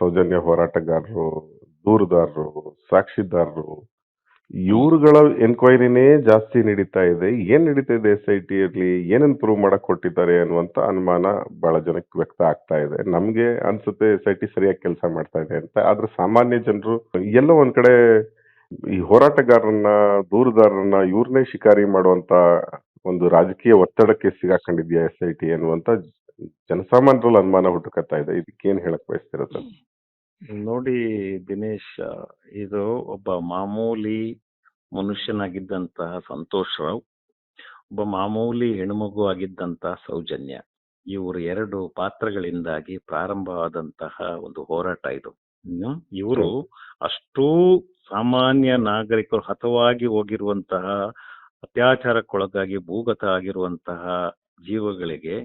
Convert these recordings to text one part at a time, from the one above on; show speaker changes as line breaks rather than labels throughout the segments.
ಸೌಜನ್ಯ ಹೋರಾಟಗಾರರು, ದೂರುದಾರರು, ಸಾಕ್ಷಿದಾರರು, ಇವ್ರುಗಳ ಎನ್ಕ್ವೈರಿನೇ ಜಾಸ್ತಿ ನಡೀತಾ ಇದೆ. ಏನ್ ನಡೀತಾ ಇದೆ ಎಸ್ ಐ ಟಿ ಅಲ್ಲಿ? ಏನೇನ್ ಪ್ರೂವ್ ಮಾಡಕ್ ಕೊಟ್ಟಿದ್ದಾರೆ ಅನ್ನುವಂತ ಅನುಮಾನ ಬಹಳ ಜನಕ್ಕೆ ವ್ಯಕ್ತ ಆಗ್ತಾ ಇದೆ. ನಮ್ಗೆ ಅನ್ಸುತ್ತೆ ಎಸ್ ಐ ಟಿ ಸರಿಯಾಗಿ ಕೆಲಸ ಮಾಡ್ತಾ ಇದೆ ಅಂತ. ಆದ್ರೆ ಸಾಮಾನ್ಯ ಜನರು ಎಲ್ಲೋ ಒಂದ್ ಕಡೆ ಈ ಹೋರಾಟಗಾರರನ್ನ ದೂರುದಾರರನ್ನ ಇವ್ರನ್ನೇ ಶಿಕಾರಿ ಮಾಡುವಂತ ಒಂದು ರಾಜಕೀಯ ಒತ್ತಡಕ್ಕೆ ಸಿಗಾಕೊಂಡಿದ್ಯಾ ಎಸ್ ಐ ಟಿ ಅನ್ನುವಂತ ಜನಸಾಮಾನ್ಯರಲ್ಲಿ ಅನುಮಾನ ಹುಟ್ಟುಕತ್ತಾ ಇದೆ. ಇದಕ್ಕೇನ್ ಹೇಳಕ್ ಬಯಸ್ತೀರ ಸರ್
ನೋಡಿ ದಿನೇಶ್ ಇದು ಒಬ್ಬ ಮಾಮೂಲಿ ಮನುಷ್ಯನಾಗಿದ್ದಂತಹ ಸಂತೋಷ್ ರಾವ್ ಒಬ್ಬ ಮಾಮೂಲಿ ಹೆಣ್ಮಗು ಆಗಿದ್ದಂತಹ ಸೌಜನ್ಯ. ಇವರು ಎರಡು ಪಾತ್ರಗಳಿಂದಾಗಿ ಪ್ರಾರಂಭವಾದಂತಹ ಒಂದು ಹೋರಾಟ ಇದು. ಇವರು ಅಷ್ಟೂ ಸಾಮಾನ್ಯ ನಾಗರಿಕರು ಹತವಾಗಿ ಹೋಗಿರುವಂತಹ ಅತ್ಯಾಚಾರಕ್ಕೊಳಗಾಗಿ ಭೂಗತ ಆಗಿರುವಂತಹ ಜೀವಗಳಿಗೆ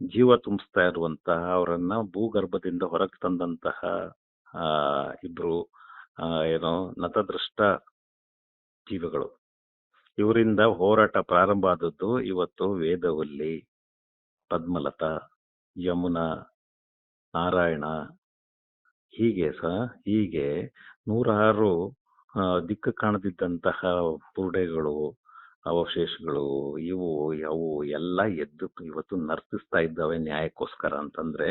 ಜೀವ ತುಂಬಿಸ್ತಾ ಇರುವಂತಹ ಅವರನ್ನ ಭೂಗರ್ಭದಿಂದ ಹೊರಗೆ ತಂದಂತಹ ಇಬ್ರು ಏನೋ ನತದೃಷ್ಟ ಜೀವಿಗಳು. ಇವರಿಂದ ಹೋರಾಟ ಪ್ರಾರಂಭ ಆದದ್ದು ಇವತ್ತು ವೇದವಲ್ಲಿ, ಪದ್ಮಲತಾ, ಯಮುನಾ, ನಾರಾಯಣ, ಹೀಗೆ ಸಹ, ಹೀಗೆ ನೂರಾರು ದಿಕ್ಕು ಕಾಣದಿದ್ದಂತಹ ಬುರುಡೆಗಳು ಅವಶೇಷಗಳು ಇವು ಅವು ಎಲ್ಲ ಎದ್ದು ಇವತ್ತು ನರ್ತಿಸ್ತಾ ಇದ್ದಾವೆ ನ್ಯಾಯಕ್ಕೋಸ್ಕರ ಅಂತಂದ್ರೆ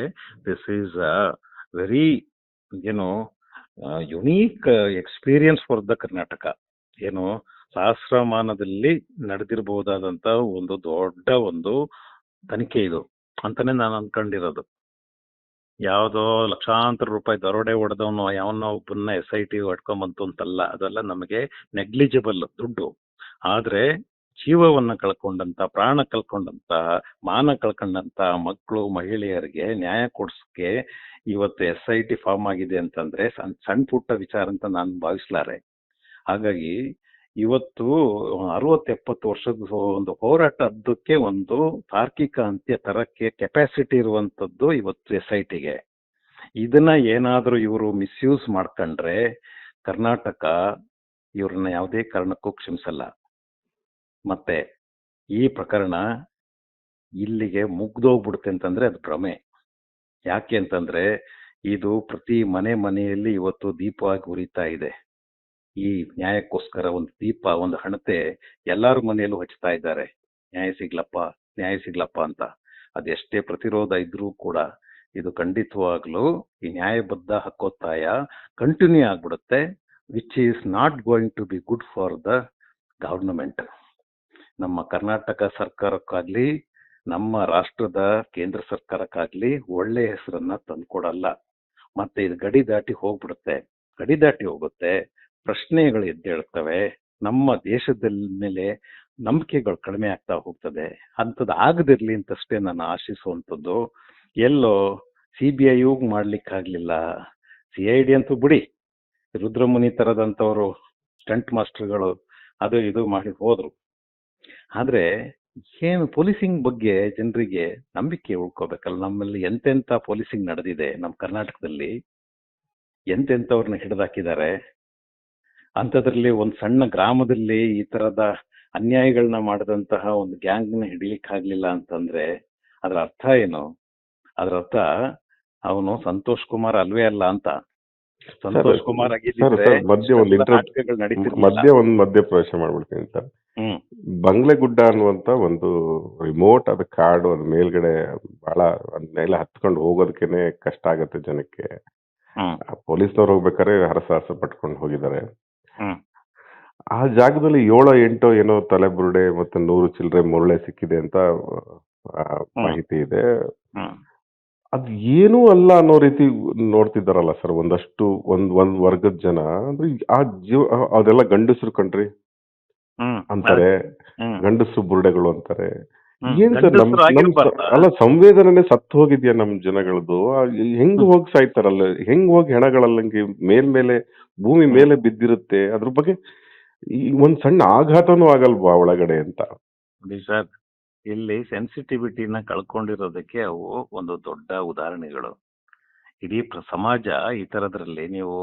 ದಿಸ್ ಈಸ್ ಅ ವೆರಿ ಏನು unique experience for the Karnataka ಏನು, ಸಹಸ್ರಮಾನದಲ್ಲಿ ನಡೆದಿರಬಹುದಾದಂತ ಒಂದು ದೊಡ್ಡ ಒಂದು ತನಿಖೆ ಇದು ಅಂತಾನೆ ನಾನು ಅನ್ಕೊಂಡಿರೋದು. ಯಾವುದೋ ಲಕ್ಷಾಂತರ ರೂಪಾಯಿ ದರೋಡೆ ಹೊಡೆದವನು, ಯಾವನೋ ಒಬ್ಬನ್ನ ಎಸ್ ಐ ಟಿ ಹೊಡ್ಕೊಂಬಂತು ಅಂತಲ್ಲ, ಅದೆಲ್ಲ ನಮಗೆ ನೆಗ್ಲಿಜಿಬಲ್ ದುಡ್ಡು. ಆದ್ರೆ ಜೀವವನ್ನ ಕಳ್ಕೊಂಡಂತ, ಪ್ರಾಣ ಕಳ್ಕೊಂಡಂತ, ಮಾನ ಕಳ್ಕೊಂಡಂತ ಮಕ್ಕಳು ಮಹಿಳೆಯರಿಗೆ ನ್ಯಾಯ ಕೊಡ್ಸಕ್ಕೆ ಇವತ್ತು ಎಸ್ ಐ ಟಿ ಫಾರ್ಮ್ ಆಗಿದೆ ಅಂತಂದ್ರೆ ಸಣ್ಣ ಸಣ್ಣ ಪುಟ್ಟ ವಿಚಾರ ಅಂತ ನಾನು ಭಾವಿಸ್ಲಾರೆ. ಹಾಗಾಗಿ ಇವತ್ತು ಅರವತ್ತು ಎಪ್ಪತ್ತು ವರ್ಷದ ಒಂದು ಹೋರಾಟದ್ದಕ್ಕೆ ಒಂದು ತಾರ್ಕಿಕ ಅಂತ್ಯ ತರಕ್ಕೆ ಕೆಪಾಸಿಟಿ ಇರುವಂತದ್ದು ಇವತ್ತು ಎಸ್ ಐ ಟಿಗೆ ಇದನ್ನ ಏನಾದರೂ ಇವರು ಮಿಸ್ಯೂಸ್ ಮಾಡ್ಕೊಂಡ್ರೆ ಕರ್ನಾಟಕ ಇವ್ರನ್ನ ಯಾವುದೇ ಕಾರಣಕ್ಕೂ ಕ್ಷಮಿಸಲ್ಲ. ಮತ್ತೆ ಈ ಪ್ರಕರಣ ಇಲ್ಲಿಗೆ ಮುಗ್ದೋಗ್ಬಿಡುತ್ತೆ ಅಂತಂದ್ರೆ ಅದು ಭ್ರಮೆ. ಯಾಕೆ ಅಂತಂದ್ರೆ ಇದು ಪ್ರತಿ ಮನೆ ಮನೆಯಲ್ಲಿ ಇವತ್ತು ದೀಪವಾಗಿ ಉರಿತಾ ಇದೆ. ಈ ನ್ಯಾಯಕ್ಕೋಸ್ಕರ ಒಂದು ದೀಪ, ಒಂದು ಹಣತೆ ಎಲ್ಲರ ಮನೆಯಲ್ಲೂ ಹಚ್ತಾ ಇದ್ದಾರೆ. ನ್ಯಾಯ ಸಿಗ್ಲಪ್ಪ ನ್ಯಾಯ ಸಿಗ್ಲಪ್ಪ ಅಂತ. ಅದೆಷ್ಟೇ ಪ್ರತಿರೋಧ ಇದ್ರೂ ಕೂಡ ಇದು ಖಂಡಿತವಾಗ್ಲೂ ಈ ನ್ಯಾಯಬದ್ಧ ಹಕ್ಕೊತ್ತಾಯ ಕಂಟಿನ್ಯೂ ಆಗ್ಬಿಡುತ್ತೆ. Which is not going to be good for the government ನಮ್ಮ ಕರ್ನಾಟಕ ಸರ್ಕಾರಕ್ಕಾಗ್ಲಿ, ನಮ್ಮ ರಾಷ್ಟ್ರದ ಕೇಂದ್ರ ಸರ್ಕಾರಕ್ಕಾಗ್ಲಿ ಒಳ್ಳೆ ಹೆಸರನ್ನ ತಂದ್ಕೊಡಲ್ಲ. ಮತ್ತೆ ಇದು ಗಡಿ ದಾಟಿ ಹೋಗ್ಬಿಡುತ್ತೆ. ಗಡಿ ದಾಟಿ ಹೋಗುತ್ತೆ. ಪ್ರಶ್ನೆಗಳು ಎದ್ದೇಳ್ತವೆ. ನಮ್ಮ ದೇಶದ ಮೇಲೆ ನಂಬಿಕೆಗಳು ಕಡಿಮೆ ಆಗ್ತಾ ಹೋಗ್ತದೆ. ಅಂಥದ್ದು ಆಗದಿರ್ಲಿ ಅಂತಷ್ಟೇ ನಾನು ಆಶಿಸುವಂಥದ್ದು. ಎಲ್ಲೋ ಸಿ ಬಿ ಐ ಮಾಡ್ಲಿಕ್ಕಾಗ್ಲಿಲ್ಲ. ಸಿ ಐ ಡಿ ಅಂತೂ ಬಿಡಿ. ರುದ್ರಮುನಿ ತರದಂತವರು ಸ್ಟಂಟ್ ಮಾಸ್ಟರ್ಗಳು ಅದು ಇದು ಮಾಡಿ ಹೋದ್ರು. ಆದ್ರೆ ಏನು ಪೊಲೀಸಿಂಗ್ ಬಗ್ಗೆ ಜನರಿಗೆ ನಂಬಿಕೆ ಉಳ್ಕೋಬೇಕಲ್ಲ? ನಮ್ಮಲ್ಲಿ ಎಂತೆಂತ ಪೊಲೀಸಿಂಗ್ ನಡೆದಿದೆ ನಮ್ಮ ಕರ್ನಾಟಕದಲ್ಲಿ? ಎಂತೆಂಥವ್ರನ್ನ ಹಿಡಿದಾಕಿದ್ದಾರೆ? ಅಂಥದ್ರಲ್ಲಿ ಒಂದು ಸಣ್ಣ ಗ್ರಾಮದಲ್ಲಿ ಈ ತರದ ಅನ್ಯಾಯಗಳನ್ನ ಮಾಡಿದಂತಹ ಒಂದು ಗ್ಯಾಂಗ್ನ ಹಿಡಿಲಿಕ್ಕಾಗ್ಲಿಲ್ಲ ಅಂತಂದ್ರೆ ಅದರ ಅರ್ಥ ಏನು? ಅದರ ಅರ್ಥ ಅವನು ಸಂತೋಷ್ ಕುಮಾರ್ ಅಲ್ವೇ ಅಲ್ಲ ಅಂತ. ಸಂತೋಷ್ ಕುಮಾರ್ ಆಗಿದ್ದಿದ್ರೆ
ಮಧ್ಯೆ ಒಂದು ಮಧ್ಯ ಪ್ರವೇಶ ಮಾಡ್ಬಿಡ್ತೀನಿ ಸರ್.
ಬಂಗ್ಲೆ
ಗುಡ್ಡ ಅನ್ನುವಂತ ಒಂದು ರಿಮೋಟ್ ಅದ ಕಾಡು ಅದ್ ಮೇಲ್ಗಡೆ ಬಹಳ ಮೇಲೆ ಹತ್ಕೊಂಡು ಹೋಗೋದಕ್ಕೇನೆ ಕಷ್ಟ ಆಗತ್ತೆ ಜನಕ್ಕೆ. ಪೊಲೀಸ್ನವ್ರು ಹೋಗ್ಬೇಕಾದ್ರೆ ಹರಸಾಹಸ ಪಟ್ಕೊಂಡು ಹೋಗಿದ್ದಾರೆ. ಆ ಜಾಗದಲ್ಲಿ ಏಳೋ ಎಂಟೋ ಏನೋ ತಲೆ ಬುರುಡೆ ಮತ್ತೆ ನೂರು ಚಿಲ್ಲರೆ ಮುರುಳೆ ಸಿಕ್ಕಿದೆ ಅಂತ ಮಾಹಿತಿ ಇದೆ. ಅದ್ ಏನೂ ಅಲ್ಲ ಅನ್ನೋ ರೀತಿ ನೋಡ್ತಿದ್ದಾರಲ್ಲ ಸರ್ ಒಂದಷ್ಟು ಒಂದ್ ಒಂದ್ ವರ್ಗದ ಜನ. ಅಂದ್ರೆ ಆ ಜೀವ ಅದೆಲ್ಲ ಗಂಡಸರು ಕಣ್ರಿ.
ಹ್ಮ್
ಅಂತಾರೆ.
ಗಂಡಸು
ಗಂಡಸರು ಬುರುಡೆಗಳು ಅಂತಾರೆ.
ಹ್ಮ್.
ಏನ್ ಸರ್ ನಮ್
ಗಂಡಸ್ರು
ನಮ್ ಸ-
ಆಗಿರ್ಬಾರ್ದಾ?
ಅಲ್ಲ ಸಂವೇದನೆ ಸತ್ತು ಹೋಗಿದ್ಯಾ ನಮ್ ಜನಗಳದ್ದು ಆ, ಹೆಂಗ್ ಹೋಗಿ ಸಾಯ್ತಾರಲ್ಲ? ಹೆಂಗ್ ಹೋಗಿ ಹೆಣಗಳಲ್ಲಂಗೆ ಮೇಲ್ಮೇಲೆ ಭೂಮಿ ಮೇಲೆ ಬಿದ್ದಿರುತ್ತೆ? ಅದ್ರ ಬಗ್ಗೆ ಈ ಒಂದ್ ಸಣ್ಣ ಆಘಾತನೂ ಆಗಲ್ವಾ ಒಳಗಡೆ ಅಂತ?
ನೋಡಿ ಸರ್ ಇಲ್ಲಿ ಸೆನ್ಸಿಟಿವಿಟಿನ ಕಳ್ಕೊಂಡಿರೋದಕ್ಕೆ ಅವು ಒಂದು ದೊಡ್ಡ ಉದಾಹರಣೆಗಳು. ಇಡೀ ಪ್ರ, ಸಮಾಜ ಈ ತರದ್ರಲ್ಲಿ ನೀವು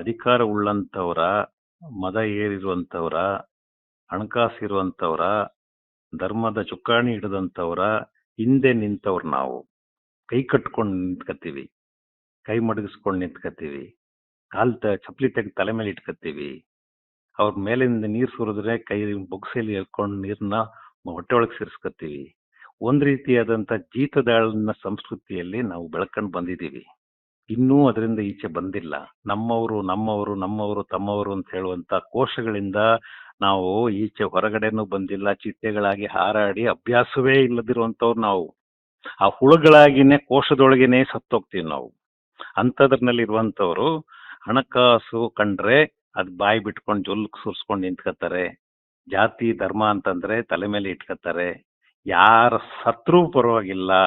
ಅಧಿಕಾರ ಉಳ್ಳಂತವರ ಮದ ಏರಿರುವಂಥವ್ರ ಹಣಕಾಸು ಇರುವಂಥವ್ರ ಧರ್ಮದ ಚುಕ್ಕಾಣಿ ಹಿಡಿದಂತವರ ಹಿಂದೆ ನಿಂತವ್ರು ನಾವು. ಕೈ ಕಟ್ಕೊಂಡು ನಿಂತ್ಕತ್ತೀವಿ. ಕೈ ಮಡಗಿಸ್ಕೊಂಡು ನಿಂತ್ಕತ್ತೀವಿ. ಕಾಲ್ ತ, ಚಪ್ಪಲಿ ತೆಗೆದು ತಲೆ ಮೇಲೆ ಇಟ್ಕತ್ತೀವಿ. ಅವ್ರ ಮೇಲಿಂದ ನೀರು ಸುರಿದ್ರೆ ಕೈ ಬೊಗ್ಸೆಲಿ ಎಳ್ಕೊಂಡು ನೀರನ್ನ ಹೊಟ್ಟೆ ಒಳಗೆ ಸೇರಿಸ್ಕೊತೀವಿ ಒಂದು ರೀತಿಯಾದಂತ ಜೀತದಾಳನ ಸಂಸ್ಕೃತಿಯಲ್ಲಿ ನಾವು ಬೆಳ್ಕೊಂಡು ಬಂದಿದ್ದೀವಿ. ಇನ್ನೂ ಅದರಿಂದ ಈಚೆ ಬಂದಿಲ್ಲ. ನಮ್ಮವರು ನಮ್ಮವರು ನಮ್ಮವರು, ತಮ್ಮವರು ಅಂತ ಹೇಳುವಂತ ಕೋಶಗಳಿಂದ ನಾವು ಈಚೆ ಹೊರಗಡೆನೂ ಬಂದಿಲ್ಲ. ಚಿಟ್ಟೆಗಳಾಗಿ ಹಾರಾಡಿ ಅಭ್ಯಾಸವೇ ಇಲ್ಲದಿರುವಂಥವ್ರು ನಾವು. ಆ ಹುಳುಗಳಾಗಿನೇ ಕೋಶದೊಳಗೇನೆ ಸತ್ತೋಗ್ತೀವಿ ನಾವು. ಅಂಥದ್ರಲ್ಲಿ ಇರುವಂತವ್ರು ಹಣಕಾಸು ಕಂಡ್ರೆ ಅದು ಬಾಯಿ ಬಿಟ್ಕೊಂಡು ಜೊಲ್ಕ್ ಸುರ್ಸ್ಕೊಂಡು ನಿಂತ್ಕೋತಾರೆ ಜಾತಿ, ಧರ್ಮ ಅಂತಂದ್ರೆ ತಲೆ ಮೇಲೆ ಇಟ್ಕೋತಾರೆ ಯಾರ ಸತ್ರೂ ಪರವಾಗಿಲ್ಲ.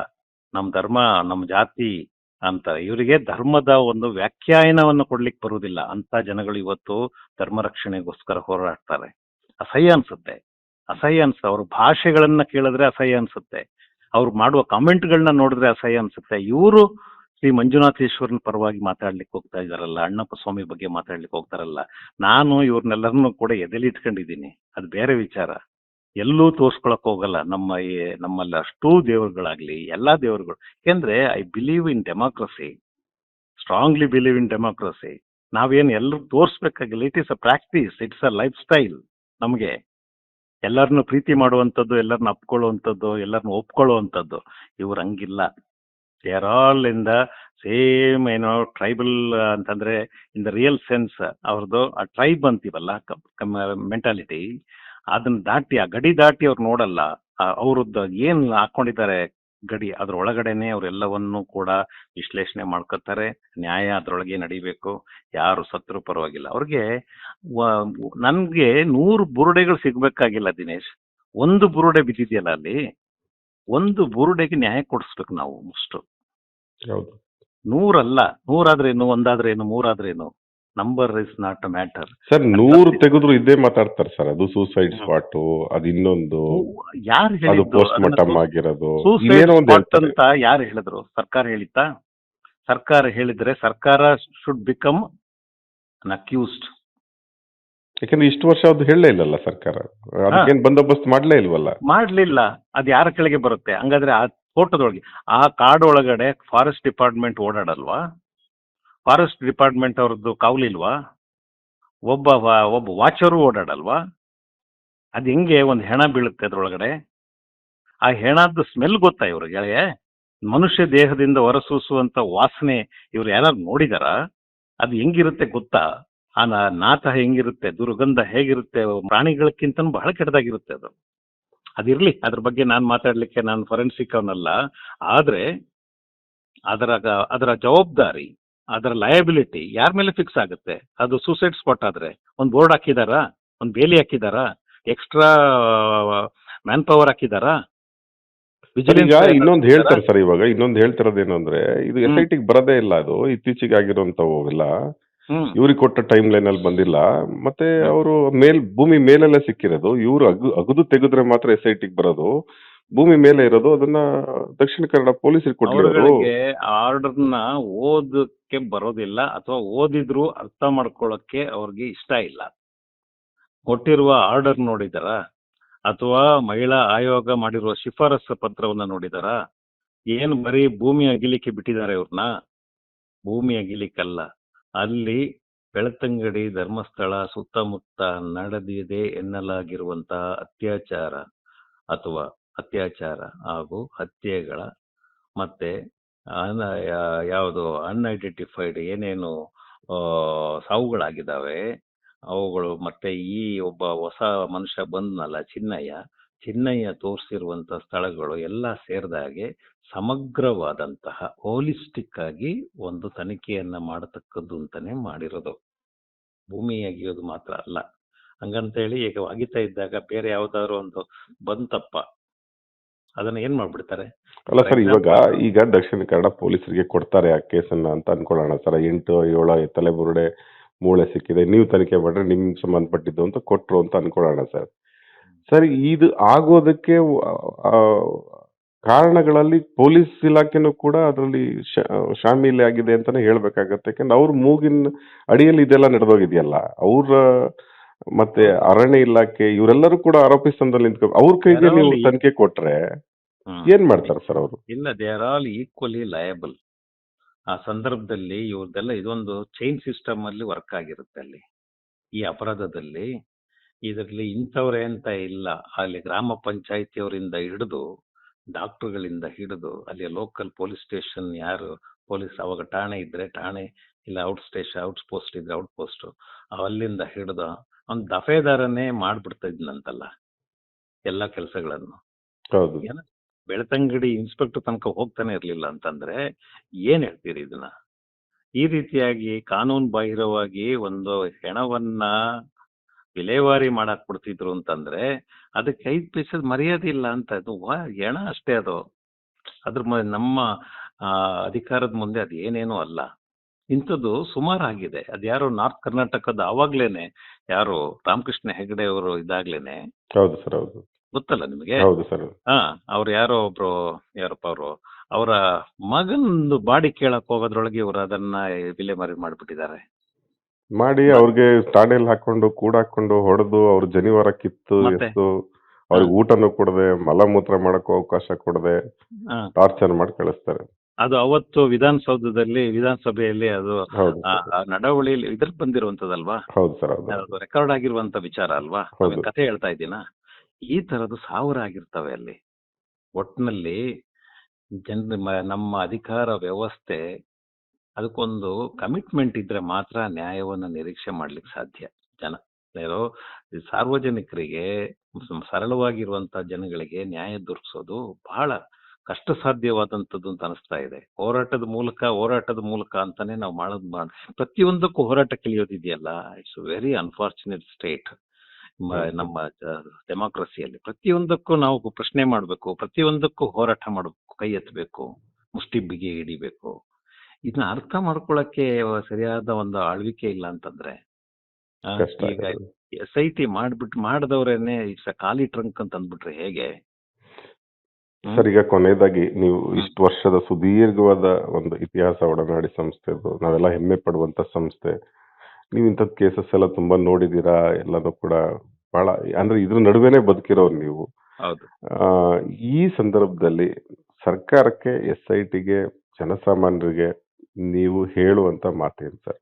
ನಮ್ ಧರ್ಮ, ನಮ್ ಜಾತಿ ಅಂತ ಇವರಿಗೆ ಧರ್ಮದ ಒಂದು ವ್ಯಾಖ್ಯಾನವನ್ನು ಕೊಡ್ಲಿಕ್ಕೆ ಬರುವುದಿಲ್ಲ. ಅಂತ ಜನಗಳು ಇವತ್ತು ಧರ್ಮ ರಕ್ಷಣೆಗೋಸ್ಕರ ಹೋರಾಡ್ತಾರೆ. ಅಸಹ್ಯ ಅನ್ಸುತ್ತೆ. ಅಸಹ್ಯ ಅನ್ಸುತ್ತೆ. ಅವ್ರ ಭಾಷೆಗಳನ್ನ ಕೇಳಿದ್ರೆ ಅಸಹ್ಯ ಅನ್ಸುತ್ತೆ. ಅವ್ರು ಮಾಡುವ ಕಾಮೆಂಟ್ಗಳನ್ನ ನೋಡಿದ್ರೆ ಅಸಹ್ಯ ಅನ್ಸುತ್ತೆ. ಇವರು ಶ್ರೀ ಮಂಜುನಾಥೇಶ್ವರನ ಪರವಾಗಿ ಮಾತಾಡ್ಲಿಕ್ಕೆ ಹೋಗ್ತಾ ಇದಾರಲ್ಲ ಅಣ್ಣಪ್ಪ ಸ್ವಾಮಿ ಬಗ್ಗೆ ಮಾತಾಡ್ಲಿಕ್ಕೆ ಹೋಗ್ತಾರಲ್ಲ, ನಾನು ಇವ್ರನ್ನೆಲ್ಲರನ್ನೂ ಕೂಡ ಎದೆಲಿ ಇಟ್ಕೊಂಡಿದ್ದೀನಿ. ಅದು ಬೇರೆ ವಿಚಾರ. ಎಲ್ಲೂ ತೋರ್ಸ್ಕೊಳಕ್ ಹೋಗಲ್ಲ. ನಮ್ಮ ಈ, ನಮ್ಮಲ್ಲಿ ಅಷ್ಟೂ ದೇವರುಗಳಾಗ್ಲಿ, ಎಲ್ಲಾ ದೇವರುಗಳು. ಏಕೆಂದ್ರೆ, I believe in democracy, strongly believe in democracy. ನಾವೇನು ಎಲ್ಲರೂ ತೋರಿಸ್ಬೇಕಾಗಿಲ್ಲ. It is a practice it's a lifestyle ನಮಗೆ. ಎಲ್ಲರನ್ನು ಪ್ರೀತಿ ಮಾಡುವಂಥದ್ದು, ಎಲ್ಲರನ್ನ ಅಪ್ಕೊಳ್ಳುವಂಥದ್ದು, ಎಲ್ಲರನ್ನ ಒಪ್ಕೊಳ್ಳುವಂಥದ್ದು. ಇವ್ರು ಹಂಗಿಲ್ಲ. They are all in the same ಏನೋ ಟ್ರೈಬಲ್ ಅಂತಂದ್ರೆ ಇನ್ ದ ರಿಯಲ್ ಸೆನ್ಸ್ ಅವ್ರದ್ದು ಆ ಟ್ರೈಬ್ ಅಂತೀವಲ್ಲ ಮೆಂಟಾಲಿಟಿ ಅದನ್ನ ದಾಟಿ, ಆ ಗಡಿ ದಾಟಿ ಅವ್ರು ನೋಡಲ್ಲ. ಅವ್ರದ್ದು ಏನ್ ಹಾಕೊಂಡಿದ್ದಾರೆ ಗಡಿ ಅದ್ರ ಒಳಗಡೆನೆ ಅವರೆಲ್ಲವನ್ನೂ ಕೂಡ ವಿಶ್ಲೇಷಣೆ ಮಾಡ್ಕೊತಾರೆ. ನ್ಯಾಯ ಅದ್ರೊಳಗೆ ನಡಿಬೇಕು. ಯಾರು ಸತ್ರು ಪರವಾಗಿಲ್ಲ. ಅವ್ರಿಗೆ ನನ್ಗೆ ನೂರು ಬುರುಡೆಗಳು ಸಿಗ್ಬೇಕಾಗಿಲ್ಲ ದಿನೇಶ್. ಒಂದು ಬುರುಡೆ ಬಿದ್ದಿದೆಯಲ್ಲ ಅಲ್ಲಿ? ಒಂದು ಬುರುಡೆಗೆ ನ್ಯಾಯ ಕೊಡಿಸ್ಬೇಕು ನಾವು
ಹೌದು.
ನೂರಲ್ಲ ನೂರಾದ್ರೇನು ಒಂದಾದ್ರೇನು ಮೂರಾದ್ರೇನು? Number is not a matter
sir ನೂರು ತೆಗೆದ್ರು ಇದೇ ಮಾತಾಡ್ತಾರೆ ಸರ್ ಅದು ಸೂಸೈಡ್ ಸ್ಪಾಟ್ ಅದು ಇನ್ನೊಂದು
ಯಾರು
ಅದು ಪೋಸ್ಟ್ ಮಾರ್ಟಮ್ ಆಗಿರೋದು
ಅಂತ ಯಾರು ಹೇಳಿದ್ರು? ಸರ್ಕಾರ ಹೇಳಿತ್ತಾ? ಸರ್ಕಾರ ಹೇಳಿದ್ರೆ ಸರ್ಕಾರ ಶುಡ್ ಬಿಕಮ್ ಅನ್ ಅಕ್ಯೂಸ್ಡ್
ಯಾಕಂದ್ರೆ ಇಷ್ಟು ವರ್ಷ ಅದು ಹೇಳಲೇ ಇಲ್ಲಲ್ಲ ಸರ್ಕಾರ. ಅದಕ್ಕೇನು ಬಂದೋಬಸ್ತ್ ಮಾಡ್ಲೇ ಇಲ್ವಲ್ಲ?
ಮಾಡ್ಲಿಲ್ಲ. ಅದ್ ಯಾರ ಕೆಳಗೆ ಬರುತ್ತೆ? ಹಂಗಾದ್ರೆ ಆ ತೋಟದೊಳಗೆ ಆ ಕಾಡು ಒಳಗಡೆ ಫಾರೆಸ್ಟ್ ಡಿಪಾರ್ಟ್ಮೆಂಟ್ ಓಡಾಡಲ್ವಾ? ಫಾರೆಸ್ಟ್ ಡಿಪಾರ್ಟ್ಮೆಂಟ್ ಅವ್ರದ್ದು ಕಾವಲಿಲ್ವಾ ಒಬ್ಬ ಒಬ್ಬ ವಾಚರು ಓಡಾಡಲ್ವಾ? ಅದ್ ಹೆಂಗೆ ಒಂದು ಹೆಣ ಬೀಳುತ್ತೆ ಅದ್ರೊಳಗಡೆ? ಆ ಹೆಣದ್ದು ಸ್ಮೆಲ್ ಗೊತ್ತಾ ಇವ್ರಿಗೆ ಮನುಷ್ಯ ದೇಹದಿಂದ ಹೊರಸೂಸುವಂತ ವಾಸನೆ ಇವ್ರು ಯಾರು ನೋಡಿದಾರ? ಅದು ಹೆಂಗಿರುತ್ತೆ ಗೊತ್ತಾ? ಆ ನಾಥ ಹೆಂಗಿರುತ್ತೆ ದುರ್ಗಂಧ ಹೇಗಿರುತ್ತೆ ಪ್ರಾಣಿಗಳಕ್ಕಿಂತ ಬಹಳ ಕೆಟ್ಟದಾಗಿರುತ್ತೆ ಅದು. ಅದಿರ್ಲಿ ಅದ್ರ ಬಗ್ಗೆ ನಾನು ಮಾತಾಡ್ಲಿಕ್ಕೆ ನಾನು ಫೊರೆನ್ಸಿಕ್ ಅವನಲ್ಲ ಆದ್ರೆ ಅದರ ಅದರ ಜವಾಬ್ದಾರಿ ಅದರ ಲಯಬಿಲಿಟಿ ಯಾರ ಮೇಲೆ ಫಿಕ್ಸ್ ಆಗುತ್ತೆ? ಅದು ಸೂಸೈಡ್ ಸ್ಪಾಟ್ ಆದ್ರೆ. ಒಂದು ಬೋರ್ಡ್ ಹಾಕಿದಾರಾ? ಒಂದು ಬೇಲಿ ಹಾಕಿದಾರಾ? ಎಕ್ಸ್ಟ್ರಾ ಮ್ಯಾನ್ ಪವರ್ ಹಾಕಿದಾರಾ
ಇನ್ನೊಂದ್ ಹೇಳ್ತಾರೆ ಸರ್ ಇವಾಗ ಇನ್ನೊಂದು ಹೇಳ್ತಿರೋದೇನು ಅಂದ್ರೆ ಇದು ಎಸ್ ಐ ಟಿಗೆ ಬರೋದೇ ಇಲ್ಲ ಅದು ಇತ್ತೀಚೆಗೆ ಎಲ್ಲ.
ಹ್ಮ್
ಇವ್ರಿಗೆ ಕೊಟ್ಟ ಟೈಮ್ ಲೈನ್ ಅಲ್ಲಿ ಬಂದಿಲ್ಲ. ಮತ್ತೆ ಅವರು ಮೇಲ್ ಭೂಮಿ ಮೇಲೆಲ್ಲ ಸಿಕ್ಕಿರೋದು. ಇವ್ರು ಅಗು ಅಗದು ತೆಗೆದ್ರೆ ಮಾತ್ರ ಎಸ್ ಐ ಟಿಗೆ ಬರೋದು. ಭೂಮಿ ಮೇಲೆ ಇರೋದು ಅದನ್ನ ದಕ್ಷಿಣ ಕನ್ನಡ ಪೊಲೀಸರಿಗೆ ಕೊಟ್ಟಿರೋದು.
ಆರ್ಡರ್ನ ಓದಕ್ಕೆ ಬರೋದಿಲ್ಲ ಅಥವಾ ಓದಿದ್ರು ಅರ್ಥ ಮಾಡ್ಕೊಳ್ಳೋಕೆ ಅವ್ರಿಗೆ ಇಷ್ಟ ಇಲ್ಲ. ಕೊಟ್ಟಿರುವ ಆರ್ಡರ್ ನೋಡಿದಾರ? ಅಥವಾ ಮಹಿಳಾ ಆಯೋಗ ಮಾಡಿರುವ ಶಿಫಾರಸು ಪತ್ರವನ್ನ ನೋಡಿದಾರ? ಏನು ಬರೀ ಭೂಮಿ ಅಗಿಲಿಕ್ಕೆ ಬಿಟ್ಟಿದ್ದಾರೆ ಇವ್ರನ್ನ? ಭೂಮಿ ಅಗಿಲಿಕ್ಕಲ್ಲ. ಅಲ್ಲಿ ಬೆಳತಂಗಡಿ ಧರ್ಮಸ್ಥಳ ಸುತ್ತಮುತ್ತ ನಡೆದಿದೆ ಎನ್ನಲಾಗಿರುವಂತಹ ಅತ್ಯಾಚಾರ ಅಥವಾ ಅತ್ಯಾಚಾರ ಹಾಗೂ ಹತ್ಯೆಗಳ ಮತ್ತೆ ಅನ ಯಾವುದು ಅನ್ಐಡೆಂಟಿಫೈಡ್ ಏನೇನು ಸಾವುಗಳಾಗಿದ್ದಾವೆ, ಅವುಗಳು ಮತ್ತೆ ಈ ಒಬ್ಬ ಹೊಸ ಮನುಷ್ಯ ಬಂದ್ನಲ್ಲ ಚಿನ್ನಯ್ಯ ಚಿನ್ನಯ್ಯ ತೋರಿಸಿರುವಂತ ಸ್ಥಳಗಳು ಎಲ್ಲ ಸೇರಿದಾಗೆ ಸಮಗ್ರವಾದಂತಹ ಹೋಲಿಸ್ಟಿಕ್ ಆಗಿ ಒಂದು ತನಿಖೆಯನ್ನ ಮಾಡತಕ್ಕದ್ದು ಅಂತಾನೆ ಮಾಡಿರೋದು. ಭೂಮಿ ಅಗಿಯೋದು ಮಾತ್ರ ಅಲ್ಲ. ಹಂಗಂತೇಳಿ ಈಗ ಅಗಿತಾ ಇದ್ದಾಗ ಬೇರೆ ಯಾವ್ದಾದ್ರು ಒಂದು ಬಂತಪ್ಪ? ಅದನ್ನ ಏನ್ ಮಾಡ್ಬಿಡ್ತಾರೆ?
ಅಲ್ಲ ಸರ್ ಇವಾಗ ಈಗ ದಕ್ಷಿಣ ಕನ್ನಡ ಪೊಲೀಸರಿಗೆ ಕೊಡ್ತಾರೆ ಆ ಕೇಸನ್ನ ಅಂತ ಅನ್ಕೊಳ್ಳೋಣ ಸರ್. ಎಂಟು ಏಳು ತಲೆಬುರುಡೆ ಮೂಳೆ ಸಿಕ್ಕಿದೆ ನೀವು ತನಿಖೆ ಮಾಡ್ರೆ ನಿಮ್ ಸಂಬಂಧಪಟ್ಟಿದ್ದು ಅಂತ ಕೊಟ್ರು ಅಂತ ಅನ್ಕೊಳ್ಳೋಣ ಸರ್. ಸರ್ ಇದು ಆಗೋದಕ್ಕೆ ಕಾರಣಗಳಲ್ಲಿ ಪೊಲೀಸ್ ಇಲಾಖೆನೂ ಕೂಡ ಅದರಲ್ಲಿ ಶಾಮೀಲಿ ಆಗಿದೆ ಅಂತಾನೆ ಹೇಳ್ಬೇಕಾಗತ್ತೆ. ಯಾಕಂದ್ರೆ ಅವ್ರ ಮೂಗಿನ ಅಡಿಯಲ್ಲಿ ಇದೆಲ್ಲ ನಡೆದೋಗಿದೆಯಲ್ಲ ಅವ್ರ ಮತ್ತೆ ಅರಣ್ಯ ಇಲಾಖೆ ಇವರೆಲ್ಲರೂ ಕೂಡ ಆರೋಪಿ ಸ್ಥಾನದಲ್ಲಿ ನಿಂತ್ಕೊ ಅವ್ರ ಕೈಗೆ ನೀವು ತನಿಖೆ ಕೊಟ್ರೆ. ಏನ್ ಮಾಡ್ತಾರೆ ಸರ್ ಅವರು?
ಇಲ್ಲ they are all equally liable ಆ ಸಂದರ್ಭದಲ್ಲಿ ಇವ್ರದ್ದೆಲ್ಲ ಇದೊಂದು ಚೈನ್ ಸಿಸ್ಟಮ್ ಅಲ್ಲಿ ವರ್ಕ್ ಆಗಿರುತ್ತೆ ಅಲ್ಲಿ. ಈ ಅಪರಾಧದಲ್ಲಿ ಇದರಲ್ಲಿ ಇಂಥವ್ರೆ ಅಂತ ಇಲ್ಲ. ಅಲ್ಲಿ ಗ್ರಾಮ ಪಂಚಾಯತಿಯವರಿಂದ ಹಿಡಿದು ಡಾಕ್ಟರ್ಗಳಿಂದ ಹಿಡಿದು ಅಲ್ಲಿ ಲೋಕಲ್ ಪೊಲೀಸ್ ಸ್ಟೇಷನ್ ಯಾರು ಪೊಲೀಸ್ ಅವಾಗ ಠಾಣೆ ಇದ್ರೆ ಠಾಣೆ ಇಲ್ಲ ಔಟ್ ಸ್ಟೇಷನ್ ಔಟ್ ಪೋಸ್ಟ್ ಇದ್ರೆ ಔಟ್ ಪೋಸ್ಟ್ ಅಲ್ಲಿಂದ ಹಿಡಿದು ಒಂದು ದಫೇದಾರನೇ ಮಾಡ್ಬಿಡ್ತಾ ಇದ್ನಂತಲ್ಲ ಎಲ್ಲ ಕೆಲಸಗಳನ್ನು.
ಹೌದು.
ಏನ ಬೆಳ್ತಂಗಡಿ ಇನ್ಸ್ಪೆಕ್ಟರ್ ತನಕ ಹೋಗ್ತಾನೆ ಇರ್ಲಿಲ್ಲ ಅಂತಂದ್ರೆ ಏನ್ ಹೇಳ್ತೀರಿ ಇದನ್ನ? ಈ ರೀತಿಯಾಗಿ ಕಾನೂನು ಬಾಹಿರವಾಗಿ ಒಂದು ಹೆಣವನ್ನ ವಿಲೇವಾರಿ ಮಾಡಕ್ ಬಿಡ್ತಿದ್ರು ಅಂತಂದ್ರೆ ಅದಕ್ಕೆ ಐದ್ ಪೈಸದ ಮರ್ಯಾದೆ ಇಲ್ಲ ಅಂತ ಅದು ಹೆಣ ಅಷ್ಟೇ ಅದು. ಅದ್ರ ನಮ್ಮ ಆ, ಅಧಿಕಾರದ ಮುಂದೆ ಅದು ಏನೇನೂ ಅಲ್ಲ. ಇಂಥದ್ದು ಸುಮಾರು ಆಗಿದೆ. ಅದ್ಯಾರೋ ನಾರ್ತ್ ಕರ್ನಾಟಕದ ಅವಾಗ್ಲೇನೆ ಯಾರು ರಾಮಕೃಷ್ಣ ಹೆಗಡೆ ಅವರು ಇದಾಗ್ಲೇನೆ.
ಹೌದು ಸರ್ ಹೌದು.
ಗೊತ್ತಲ್ಲ ನಿಮಗೆ?
ಹೌದು ಸರ್
ಹಾ ಅವ್ರು ಯಾರೋ ಒಬ್ರು ಯಾರಪ್ಪ ಅವರು ಅವರ ಮಗನ ಬಾಡಿ ಕೇಳಕ್ ಹೋಗೋದ್ರೊಳಗೆ ಇವರು ಅದನ್ನ ವಿಲೇಮಾರಿ ಮಾಡ್ಬಿಟ್ಟಿದ್ದಾರೆ.
ಮಾಡಿ ಅವ್ರಿಗೆ ಸ್ಟಾಂಡೆಲ್ ಹಾಕೊಂಡು ಕೂಡ ಹಾಕೊಂಡು ಹೊಡೆದು ಅವ್ರ ಜನಿವಾರ ಕಿತ್ತು
ಮತ್ತೆ?
ಎತ್ತು ಅವ್ರಿಗೆ ಊಟನೂ ಕೊಡದೆ ಮಲಮೂತ್ರ ಮಾಡಕ್ಕೂ ಅವಕಾಶ ಕೊಡದೆ
ಹಾ.
ಟಾರ್ಚರ್ ಮಾಡಿ ಕಳಿಸ್ತಾರೆ.
ಅದು ಅವತ್ತು ವಿಧಾನಸೌಧದಲ್ಲಿ ವಿಧಾನಸಭೆಯಲ್ಲಿ ಅದು
ಹೌದು.
ಆ ಆ ನಡವಳಿಯಲ್ಲಿ ಇದ್ರ ಬಂದಿರುವಂತದಲ್ವಾ
ಹೌದು ಸರ್ ಹೌದು.
ಅದು ರೆಕಾರ್ಡ್ ಆಗಿರುವಂತ ವಿಚಾರ ಅಲ್ವಾ?
ಹೌದು.
ನಾವೇನ್ ಕಥೆ ಹೇಳ್ತಾ ಇದ್ದೀನಾ? ಈ ತರದ್ದು ಸಾವಿರ ಆಗಿರ್ತವೆ ಅಲ್ಲಿ. ಒಟ್ನಲ್ಲಿ ಜನ ನಮ್ಮ ಅಧಿಕಾರ ವ್ಯವಸ್ಥೆ ಅದಕ್ಕೊಂದು ಕಮಿಟ್ಮೆಂಟ್ ಇದ್ರೆ ಮಾತ್ರ ನ್ಯಾಯವನ್ನ ನಿರೀಕ್ಷೆ ಮಾಡ್ಲಿಕ್ಕೆ ಸಾಧ್ಯ ಜನ. ಯಾರೋ ಸಾರ್ವಜನಿಕರಿಗೆ ಸರಳವಾಗಿರುವಂತಹ ಸರಳವಾಗಿರುವಂತ ಜನಗಳಿಗೆ ನ್ಯಾಯ ದೊರಕಿಸೋದು ಬಹಳ ಕಷ್ಟ ಸಾಧ್ಯವಾದಂಥದ್ದು ಅಂತ ಅನಿಸ್ತಾ ಇದೆ. ಹೋರಾಟದ ಮೂಲಕ ಹೋರಾಟದ ಮೂಲಕ ಅಂತಾನೆ ನಾವು ಮಾಡೋದು ಮಾಡ ಪ್ರತಿಯೊಂದಕ್ಕೂ ಹೋರಾಟ ಕಲಿಯೋದಿದೆಯಲ್ಲ ಇಟ್ಸ್ ವೆರಿ ಅನ್ಫಾರ್ಚುನೇಟ್ ಸ್ಟೇಟ್. ನಮ್ಮ ಡೆಮಾಕ್ರಸಿಯಲ್ಲಿ ಪ್ರತಿಯೊಂದಕ್ಕೂ ನಾವು ಪ್ರಶ್ನೆ ಮಾಡಬೇಕು ಪ್ರತಿಯೊಂದಕ್ಕೂ ಹೋರಾಟ ಮಾಡಬೇಕು ಕೈ ಎತ್ತಬೇಕು ಮುಷ್ಟಿ ಬಿಗಿ ಹಿಡಿಬೇಕು. ಇದನ್ನ ಅರ್ಥ ಮಾಡ್ಕೊಳಕ್ಕೆ ಸರಿಯಾದ ಒಂದು ಆಳ್ವಿಕೆ ಇಲ್ಲ ಅಂತಂದ್ರೆ ಈಗ. ಎಸ್ ಐ ಟಿ ಮಾಡ್ಬಿಟ್ಟು ಮಾಡಿದವ್ರೇನೆ ಖಾಲಿ ಟ್ರಂಕ್ ಅಂತ ಅಂದ್ಬಿಟ್ರೆ ಹೇಗೆ?
ಸರ್ ಈಗ ಕೊನೆಯದಾಗಿ ನೀವು ಇಷ್ಟು ವರ್ಷದ ಸುದೀರ್ಘವಾದ ಒಂದು ಇತಿಹಾಸ ಒಡನಾಡಿ ಸಂಸ್ಥೆದು ನಾವೆಲ್ಲ ಹೆಮ್ಮೆ ಪಡುವಂತ ಸಂಸ್ಥೆ. ನೀವು ಇಂಥದ್ ಕೇಸಸ್ ಎಲ್ಲ ತುಂಬಾ ನೋಡಿದೀರಾ ಎಲ್ಲದೂ ಕೂಡ ಬಹಳ ಅಂದ್ರೆ ಇದ್ರ ನಡುವೆನೆ ಬದುಕಿರೋರು ನೀವು. ಈ ಸಂದರ್ಭದಲ್ಲಿ ಸರ್ಕಾರಕ್ಕೆ ಎಸ್ ಐ ಟಿಗೆ ಜನಸಾಮಾನ್ಯರಿಗೆ ನೀವು ಹೇಳುವಂತ ಮಾತೇನು ಸರ್?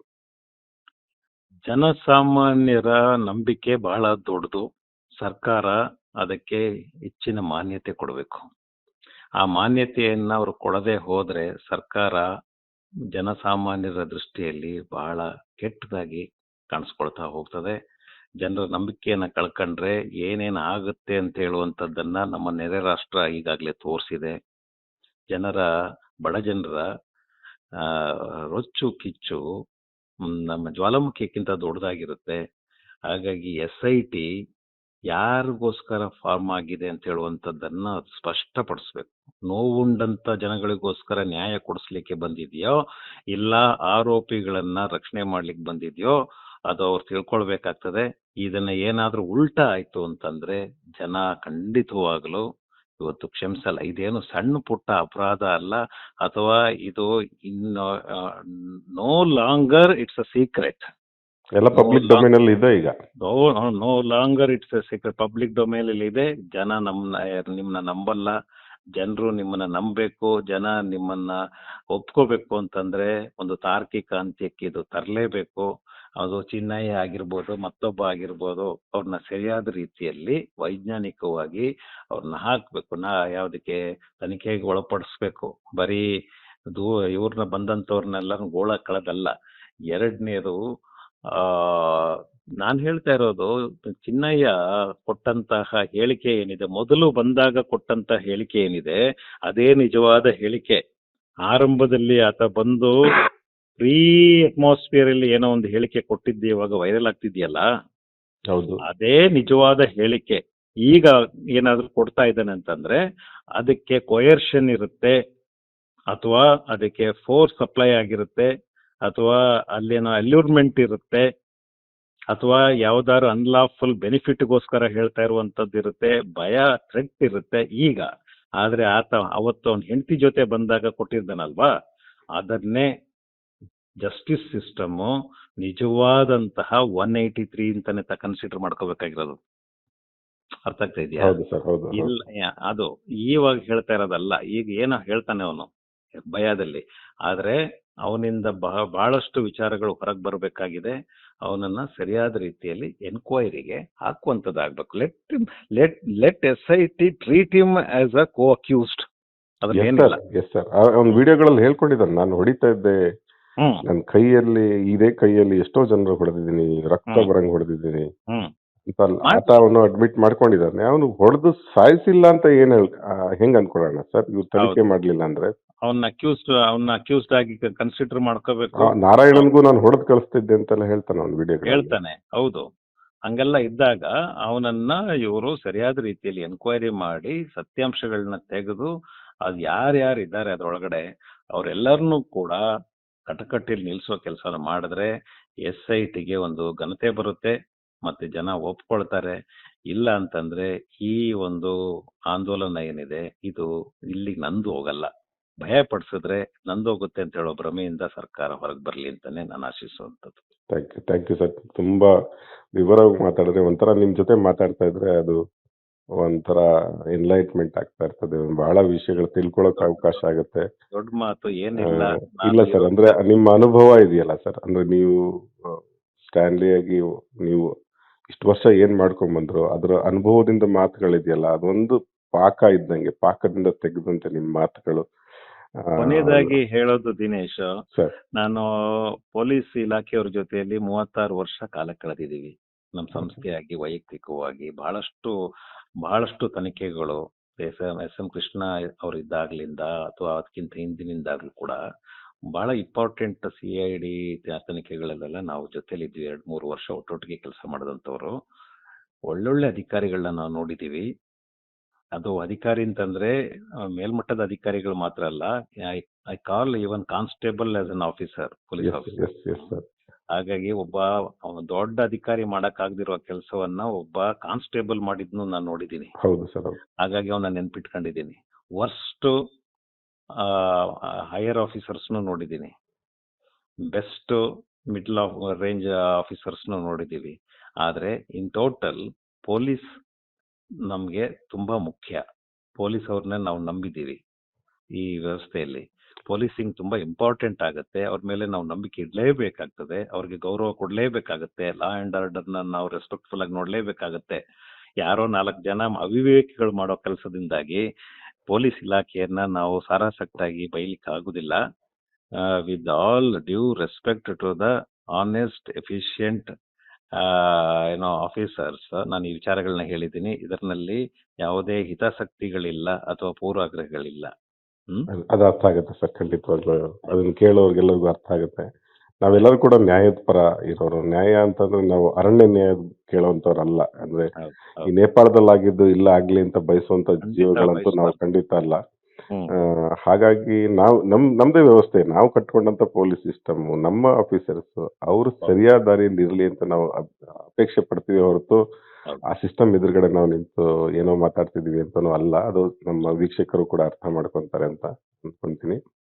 ಜನಸಾಮಾನ್ಯರ ನಂಬಿಕೆ ಬಹಳ ದೊಡ್ಡದು. ಸರ್ಕಾರ ಅದಕ್ಕೆ ಹೆಚ್ಚಿನ ಮಾನ್ಯತೆ ಕೊಡಬೇಕು. ಆ ಮಾನ್ಯತೆಯನ್ನ ಅವರು ಕೊಡದೆ ಹೋದರೆ ಸರ್ಕಾರ ಜನಸಾಮಾನ್ಯರ ದೃಷ್ಟಿಯಲ್ಲಿ ಬಹಳ ಕೆಟ್ಟದಾಗಿ ಕಾಣಿಸ್ಕೊಳ್ತಾ ಹೋಗ್ತದೆ. ಜನರ ನಂಬಿಕೆಯನ್ನ ಕಳ್ಕೊಂಡ್ರೆ ಏನೇನು ಆಗುತ್ತೆ ಅಂತ ಹೇಳುವಂತದ್ದನ್ನ ನಮ್ಮ ನೆರೆ ರಾಷ್ಟ್ರ ಈಗಾಗಲೇ ತೋರಿಸಿದೆ. ಜನರ ಬಡ ಜನರ ರೊಚ್ಚು, ಕಿಚ್ಚು ನಮ್ಮ ಜ್ವಾಲಾಮುಖಿಕ್ಕಿಂತ ದೊಡ್ಡದಾಗಿರುತ್ತೆ. ಹಾಗಾಗಿ ಎಸ್ ಐ ಟಿ ಯಾರಿಗೋಸ್ಕರ ಫಾರ್ಮ್ ಆಗಿದೆ ಅಂತ ಹೇಳುವಂಥದ್ದನ್ನ ಸ್ಪಷ್ಟಪಡಿಸ್ಬೇಕು. ನೋವುಂಡಂತ ಜನಗಳಿಗೋಸ್ಕರ ನ್ಯಾಯ ಕೊಡಿಸ್ಲಿಕ್ಕೆ ಬಂದಿದೆಯೋ, ಇಲ್ಲ ಆರೋಪಿಗಳನ್ನ ರಕ್ಷಣೆ ಮಾಡ್ಲಿಕ್ಕೆ ಬಂದಿದೆಯೋ, ಅದು ಅವ್ರು ತಿಳ್ಕೊಳ್ಬೇಕಾಗ್ತದೆ. ಇದನ್ನ ಏನಾದ್ರೂ ಉಲ್ಟಾ ಆಯ್ತು ಅಂತಂದ್ರೆ ಜನ ಖಂಡಿತವಾಗಲು ಇವತ್ತು ಕ್ಷಮಿಸಲ್ಲ ಇದೇನು ಸಣ್ಣ ಪುಟ್ಟ ಅಪರಾಧ ಅಲ್ಲ ಅಥವಾ ಇದು in no longer it's a secret
ಎಲ್ಲ ಪಬ್ಲಿಕ್ ಡೊಮೇನ್ ಅಲ್ಲಿ ಇದೆ ಈಗ.
No no longer it's a secret public domain ಅಲ್ಲಿ ಇದೆ. ಜನ ನಮ್ಮನ್ನ ನಿಮ್ಮನ್ನ ನಂಬಲ್ಲ. ಜನರು ನಿಮ್ಮನ್ನ ನಂಬಬೇಕು. ಜನ ನಿಮ್ಮನ್ನ ಒಪ್ಕೋಬೇಕು ಅಂತಂದ್ರೆ ಒಂದು ತಾರ್ಕಿಕ ಅಂತ್ಯಕ್ಕೆ ಇದು ತರಲೇಬೇಕು. ಅದು ಚಿನ್ನಯ್ಯ ಆಗಿರ್ಬೋದು, ಮತ್ತೊಬ್ಬ ಆಗಿರ್ಬೋದು ಅವ್ರನ್ನ ಸರಿಯಾದ ರೀತಿಯಲ್ಲಿ ವೈಜ್ಞಾನಿಕವಾಗಿ ಅವ್ರನ್ನ ಹಾಕ್ಬೇಕು. ನಾ ಯಾವ್ದಕ್ಕೆ ತನಿಖೆಗೆ ಒಳಪಡಿಸ್ಬೇಕು. ಬರೀ ದೂ ಇವ್ರನ್ನ ಬಂದಂತವ್ರನ್ನೆಲ್ಲ ಗೋಳ ಕಳೆದಲ್ಲ. ಎರಡನೇದು ನಾನ್ ಹೇಳ್ತಾ ಇರೋದು ಚಿನ್ನಯ್ಯ ಕೊಟ್ಟಂತಹ ಹೇಳಿಕೆ ಏನಿದೆ? ಮೊದಲು ಬಂದಾಗ ಕೊಟ್ಟಂತಹ ಹೇಳಿಕೆ ಏನಿದೆ? ಅದೇ ನಿಜವಾದ ಹೇಳಿಕೆ. ಆರಂಭದಲ್ಲಿ ಆತ ಬಂದು ಫ್ರೀ ಅಟ್ಮಾಸ್ಫಿಯರ್ ಅಲ್ಲಿ ಏನೋ ಒಂದು ಹೇಳಿಕೆ ಕೊಟ್ಟಿದ್ದೆ ಇವಾಗ ವೈರಲ್ ಆಗ್ತಿದೆಯಲ್ಲ?
ಹೌದು.
ಅದೇ ನಿಜವಾದ ಹೇಳಿಕೆ. ಈಗ ಏನಾದ್ರೂ ಕೊಡ್ತಾ ಇದ್ದಾನೆ ಅಂತಂದ್ರೆ ಅದಕ್ಕೆ ಕೊಯರ್ಷನ್ ಇರುತ್ತೆ ಅಥವಾ ಅದಕ್ಕೆ ಫೋರ್ಸ್ ಸಪ್ಲೈ ಆಗಿರುತ್ತೆ ಅಥವಾ ಅಲ್ಲೇನೋ ಅಲ್ಯೂರ್ಮೆಂಟ್ ಇರುತ್ತೆ ಅಥವಾ ಯಾವ್ದಾದ್ರು ಅನ್ಲಾಫುಲ್ ಬೆನಿಫಿಟ್ಗೋಸ್ಕರ ಹೇಳ್ತಾ ಇರುವಂತದ್ದು ಇರುತ್ತೆ ಭಯ ಥ್ರೆಟ್ ಇರುತ್ತೆ ಈಗ. ಆದ್ರೆ ಆತ ಅವತ್ತು ಅವನ ಹೆಂಡತಿ ಜೊತೆ ಬಂದಾಗ ಕೊಟ್ಟಿದ್ದಾನಲ್ವಾ? ಅದನ್ನೇ ಜಸ್ಟಿಸ್ ಸಿಸ್ಟಮ್ ನಿಜವಾದಂತಹ ಒನ್ ಏಯ್ಟಿ ತ್ರೀ ಅಂತಾನೆ ಕನ್ಸಿಡರ್ ಮಾಡ್ಕೋಬೇಕಾಗಿರೋದು. ಅರ್ಥ ಆಗ್ತಾ ಇದೆಯಾ. ಇಲ್ಲ ಅದು ಇವಾಗ ಹೇಳ್ತಾ ಇರೋದಲ್ಲ ಈಗ ಏನೋ ಹೇಳ್ತಾನೆ ಅವನು ಭಯದಲ್ಲಿ. ಆದ್ರೆ ಅವನಿಂದ ಬಹ ಬಹಳಷ್ಟು ವಿಚಾರಗಳು ಹೊರಗೆ ಬರಬೇಕಾಗಿದೆ. ಅವನನ್ನ ಸರಿಯಾದ ರೀತಿಯಲ್ಲಿ ಎನ್ಕ್ವೈರಿಗೆ ಹಾಕುವಂತದ್ದಾಗ್ಬೇಕು. Let let let S I T treat him as a co accused ಅದನ್ನ
ಎಸ್
ಏನಿಲ್ಲ.
ಎಸ್ ಸರ್ ಅವ್ನ ವಿಡಿಯೋಗಳಲ್ಲಿ ಹೇಳ್ಕೊಂಡಿದ್ದಾನೆ ನಾನು ಹೊಡಿತಾ ಇದ್ದೆ ನನ್ನ ಕೈಯಲ್ಲಿ ಇದೇ ಕೈಯಲ್ಲಿ ಎಷ್ಟೋ ಜನರು ಹೊಡೆದಿದ್ದೀನಿ ರಕ್ತ. ಬರಂಗ್ ಹೊಡೆದಿದ್ದೀನಿ. ಅಂತ ಆತ ಅವನು ಅಡ್ಮಿಟ್ ಮಾಡ್ಕೊಂಡಿದ್ದಾನೆ. ಅವನು ಹೊಡೆದು ಸಾಯಿಸಿಲ್ಲ ಅಂತ ಏನ್ ಹೆಂಗ್ ಅನ್ಕೊಳ್ಳೋಣ ಸರ್? ಇವ್ರು ತನಿಖೆ. ಮಾಡ್ಲಿಲ್ಲ ಅಂದ್ರೆ?
ಅವನ್ನ ಅಕ್ಯೂಸ್ಡ್ ಅವನ್ನ ಅಕ್ಯೂಸ್ಡ್ ಆಗಿ ಕನ್ಸಿಡರ್ ಮಾಡ್ಕೋಬೇಕು.
ನಾರಾಯಣನ್ಗೂ ನಾನು ಹೊಡೆದು ಕಳಿಸ್ತಿದ್ದೆ ಅಂತೆಲ್ಲ ಹೇಳ್ತಾನೆ ಅವ್ನ ವಿಡಿಯೋ
ಹೇಳ್ತಾನೆ. ಹೌದು. ಹಂಗೆಲ್ಲ ಇದ್ದಾಗ ಅವನನ್ನ ಇವರು ಸರಿಯಾದ ರೀತಿಯಲ್ಲಿ ಎನ್ಕ್ವೈರಿ ಮಾಡಿ ಸತ್ಯಾಂಶಗಳನ್ನ ತೆಗೆದು ಅದು ಯಾರ್ಯಾರು ಇದ್ದಾರೆ ಅದ್ರೊಳಗಡೆ ಅವರೆಲ್ಲರನ್ನೂ ಕೂಡ ಕಟಕಟ್ಟಿಲಿ ನಿಲ್ಸೋ ಕೆಲಸನ ಮಾಡಿದ್ರೆ ಎಸ್ ಐ ಟಿಗೆ ಒಂದು ಘನತೆ ಬರುತ್ತೆ, ಮತ್ತೆ ಜನ ಒಪ್ಕೊಳ್ತಾರೆ. ಇಲ್ಲ ಅಂತಂದ್ರೆ ಈ ಒಂದು ಆಂದೋಲನ ಏನಿದೆ, ಇದು ಇಲ್ಲಿ ನಂದು ಹೋಗಲ್ಲ. ಭಯ ಪಡಿಸಿದ್ರೆ ನಂದು ಹೋಗುತ್ತೆ ಅಂತ ಹೇಳೋ ಭ್ರಮೆಯಿಂದ ಸರ್ಕಾರ ಹೊರಗೆ ಬರಲಿ ಅಂತಾನೆ ನಾನು ಆಶಿಸುವಂಥದ್ದು.
Thank you thank you sir. ತುಂಬಾ ವಿವರವಾಗಿ ಮಾತಾಡಿದ್ರೆ. ಒಂಥರ ನಿಮ್ ಜೊತೆ ಮಾತಾಡ್ತಾ ಇದ್ರೆ ಅದು ಒಂಥರ ಎನ್ಲೈಟ್ಮೆಂಟ್ ಆಗ್ತಾ ಇರ್ತದೆ. ಬಹಳ ವಿಷಯಗಳು ತಿಳ್ಕೊಳಕ್ ಅವಕಾಶ ಆಗುತ್ತೆ.
ದೊಡ್ಡ ಮಾತು ಏನಿಲ್ಲ.
ಇಲ್ಲ ಸರ್ ಅಂದ್ರೆ ನಿಮ್ಮ ಅನುಭವ ಇದೆಯಲ್ಲ ಸರ್? ಅಂದ್ರೆ ನೀವು ಸ್ಟ್ಯಾನ್ಲಿ ಆಗಿ ನೀವು ಇಷ್ಟು ವರ್ಷ ಏನ್ ಮಾಡ್ಕೊಂಡ್ ಬಂದ್ರು ಅದ್ರ ಅನುಭವದಿಂದ ಮಾತುಗಳಿದೆಯಲ್ಲ ಅದೊಂದು ಪಾಕ ಇದ್ದಂಗೆ ಪಾಕದಿಂದ ತೆಗೆದಂತೆ ನಿಮ್ ಮಾತುಗಳು.
ಕೊನೆಯದಾಗಿ ಹೇಳೋದು ದಿನೇಶ್
ಸರ್.
ನಾನು ಪೊಲೀಸ್ ಇಲಾಖೆಯವ್ರ ಜೊತೆಯಲ್ಲಿ ಮೂವತ್ತಾರು ವರ್ಷ ಕಾಲ ಕಳೆದಿದ್ದೀವಿ. ನಮ್ಮ ಸಂಸ್ಥೆಯಾಗಿ ವೈಯಕ್ತಿಕವಾಗಿ ಬಹಳಷ್ಟು ಬಹಳಷ್ಟು ತನಿಖೆಗಳು S M S M Krishna ಅವರಿದ್ದಾಗ್ಲಿಂದ ಅಥವಾ ಅದಕ್ಕಿಂತ ಹಿಂದಿನಿಂದಾಗ್ಲೂ ಕೂಡ ಬಹಳ ಇಂಪಾರ್ಟೆಂಟ್ ಸಿ ಐ ಡಿ ತನಿಖೆಗಳಲ್ಲೆಲ್ಲ ನಾವು ಜೊತೆಲಿದ್ವಿ ಎರಡು ಮೂರು ವರ್ಷ ಒಟ್ಟೊಟ್ಟಿಗೆ ಕೆಲಸ ಮಾಡಿದಂಥವ್ರು. ಒಳ್ಳೊಳ್ಳೆ ಅಧಿಕಾರಿಗಳನ್ನ ನಾವು ನೋಡಿದೀವಿ. ಅದು ಅಧಿಕಾರಿ ಅಂತಂದ್ರೆ ಮೇಲ್ಮಟ್ಟದ ಅಧಿಕಾರಿಗಳು ಮಾತ್ರ ಅಲ್ಲ I call even constable as an officer police officer. ಹಾಗಾಗಿ ಒಬ್ಬ ದೊಡ್ಡ ಅಧಿಕಾರಿ ಮಾಡಕ್ಕಾಗ್ದಿರೋ ಕೆಲಸವನ್ನ ಒಬ್ಬ ಕಾನ್ಸ್ಟೇಬಲ್ ಮಾಡಿದ್ನು ನಾನು ನೋಡಿದ್ದೀನಿ
ಹೌದು ಸರ್
ಹಾಗಾಗಿ ಅವನ ನೆನ್ಪಿಟ್ಕೊಂಡಿದ್ದೀನಿ ವರ್ಸ್ಟ್ ಹೈಯರ್ ಆಫೀಸರ್ಸ್ನು ನೋಡಿದ್ದೀನಿ ಬೆಸ್ಟ್ ಮಿಡ್ಲ್ ಆಫ್ ರೇಂಜ್ ಆಫೀಸರ್ಸ್ನು ನೋಡಿದ್ದೀವಿ ಆದ್ರೆ ಇನ್ ಟೋಟಲ್ ಪೊಲೀಸ್ ನಮ್ಗೆ ತುಂಬಾ ಮುಖ್ಯ. ಪೊಲೀಸ್ ಅವ್ರನ್ನ ನಾವು ನಂಬಿದ್ದೀವಿ ಈ ವ್ಯವಸ್ಥೆಯಲ್ಲಿ. ಪೊಲೀಸಿಂಗ್ ತುಂಬಾ ಇಂಪಾರ್ಟೆಂಟ್ ಆಗುತ್ತೆ. ಅವ್ರ ಮೇಲೆ ನಾವು ನಂಬಿಕೆ ಇಡಲೇಬೇಕಾಗ್ತದೆ. ಅವ್ರಿಗೆ ಗೌರವ ಕೊಡಲೇಬೇಕಾಗತ್ತೆ. ಲಾ ಅಂಡ್ ಆರ್ಡರ್ನ ನಾವು ರೆಸ್ಪೆಕ್ಟ್ಫುಲ್ ಆಗಿ ನೋಡ್ಲೇಬೇಕಾಗತ್ತೆ. ಯಾರೋ ನಾಲ್ಕು ಜನ ಅವಿವೇಕಿಗಳು ಮಾಡೋ ಕೆಲಸದಿಂದಾಗಿ ಪೊಲೀಸ್ ಇಲಾಖೆಯನ್ನ ನಾವು ಸಾರಾಸಕ್ತಾಗಿ ಬೈಲಿಕ್ಕೆ ಆಗುದಿಲ್ಲ. With all due respect to the honest efficient ಏನೋ ಆಫೀಸರ್ಸ್ ನಾನು ಈ ವಿಚಾರಗಳನ್ನ ಹೇಳಿದ್ದೀನಿ. ಇದರಲ್ಲಿ ಯಾವುದೇ ಹಿತಾಸಕ್ತಿಗಳಿಲ್ಲ ಅಥವಾ ಪೂರ್ವಾಗ್ರಹಗಳಿಲ್ಲ.
ಅದ್- ಅರ್ಥ ಆಗುತ್ತೆ ಸರ್ ಖಂಡಿತವಾಗ್ಲೂ. ಅದನ್ನ ಕೇಳೋರ್ಗೆಲ್ಲರಿಗೂ ಅರ್ಥ ಆಗುತ್ತೆ. ನಾವೆಲ್ಲರೂ ಕೂಡ ನ್ಯಾಯದ ಪರ ಇರೋರು. ನ್ಯಾಯ ಅಂತಂದ್ರೆ ನಾವು ಅರಣ್ಯ ನ್ಯಾಯ ಕೇಳುವಂತವ್ರಲ್ಲ ಅಂದ್ರೆ ಈ. ನೇಪಾಳದಲ್ಲಿ ಆಗಿದ್ದು ಇಲ್ಲ ಆಗ್ಲಿ ಅಂತ ಬಯಸುವಂತ ಜೀವಗಳಂತೂ ನಾವು ಖಂಡಿತ ಅಲ್ಲ. ಹಾಗಾಗಿ ನಾವು ನಮ್ ನಮ್ದೇ ವ್ಯವಸ್ಥೆ ನಾವು ಕಟ್ಕೊಂಡಂತ ಪೊಲೀಸ್ ಸಿಸ್ಟಮ್ ನಮ್ಮ ಆಫೀಸರ್ಸ್ ಅವರು ಸರಿಯಾದ ದಾರಿಯಲ್ಲಿ ಇರ್ಲಿ ಅಂತ ನಾವು ಅಪ್- ಅಪೇಕ್ಷೆ ಪಡ್ತೀವಿ ಹೊರತು. ಆ ಸಿಸ್ಟಮ್ ಎದುರುಗಡೆ ನಾವು ನಿಂತು ಏನೋ ಮಾತಾಡ್ತಿದೀವಿ ಅಂತಾನೂ ಅಲ್ಲ, ಅದು ನಮ್ಮ ವೀಕ್ಷಕರು ಕೂಡ ಅರ್ಥ ಮಾಡ್ಕೊಂತಾರೆ ಅಂತ ಅನ್ಕೊಂತೀನಿ.